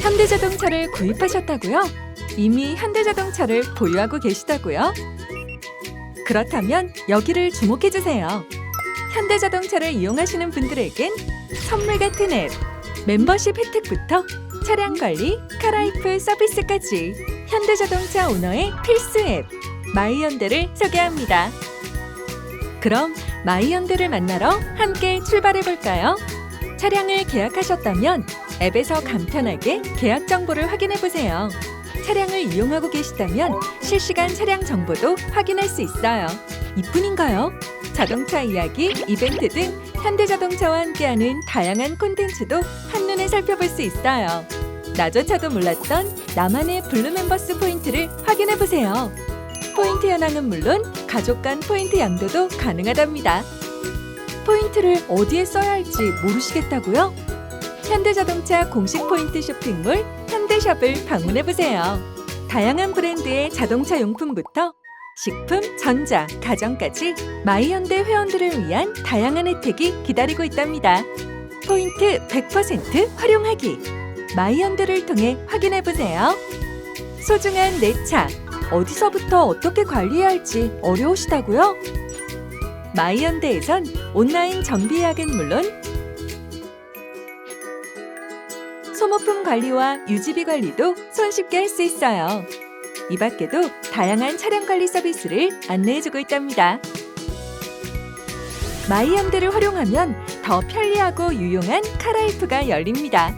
현대자동차를 구입하셨다고요? 이미 현대자동차를 보유하고 계시다고요? 그렇다면 여기를 주목해 주세요. 현대자동차를 이용하시는 분들에겐 선물 같은 앱, 멤버십 혜택부터 차량 관리, 카라이프 서비스까지 현대자동차 오너의 필수 앱 마이현대를 소개합니다. 그럼 마이현대를 만나러 함께 출발해 볼까요? 차량을 계약하셨다면 앱에서 간편하게 계약 정보를 확인해 보세요. 차량을 이용하고 계시다면 실시간 차량 정보도 확인할 수 있어요. 이뿐인가요? 자동차 이야기, 이벤트 등 현대자동차와 함께하는 다양한 콘텐츠도 한눈에 살펴볼 수 있어요. 나조차도 몰랐던 나만의 블루 멤버스 포인트를 확인해 보세요. 포인트 현황은 물론 가족 간 포인트 양도도 가능하답니다. 포인트를 어디에 써야 할지 모르시겠다고요? 현대자동차 공식 포인트 쇼핑몰 현대샵을 방문해 보세요. 다양한 브랜드의 자동차 용품부터 식품, 전자, 가전까지 마이현대 회원들을 위한 다양한 혜택이 기다리고 있답니다. 포인트 100% 활용하기. 마이현대를 통해 확인해 보세요. 소중한 내 차 어디서부터 어떻게 관리해야 할지 어려우시다고요? 마이현대에선 온라인 정비 예약은 물론 소모품 관리와 유지비 관리도 손쉽게 할 수 있어요. 이 밖에도 다양한 차량 관리 서비스를 안내해주고 있답니다. 마이현대를 활용하면 더 편리하고 유용한 카라이프가 열립니다.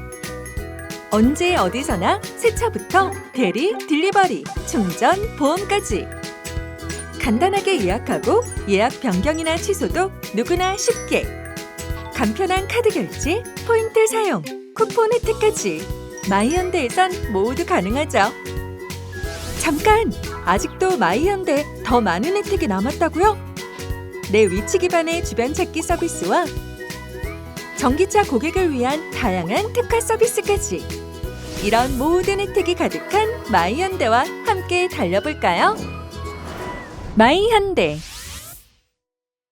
언제 어디서나 세차부터 대리, 딜리버리, 충전, 보험까지 간단하게 예약하고 예약 변경이나 취소도 누구나 쉽게 간편한 카드 결제, 포인트 사용, 쿠폰 혜택까지 마이현대에선 모두 가능하죠. 잠깐! 아직도 마이현대 더 많은 혜택이 남았다고요? 내 위치 기반의 주변 찾기 서비스와 전기차 고객을 위한 다양한 특화 서비스까지 이런 모든 혜택이 가득한 마이현대와 함께 달려볼까요? 마이현대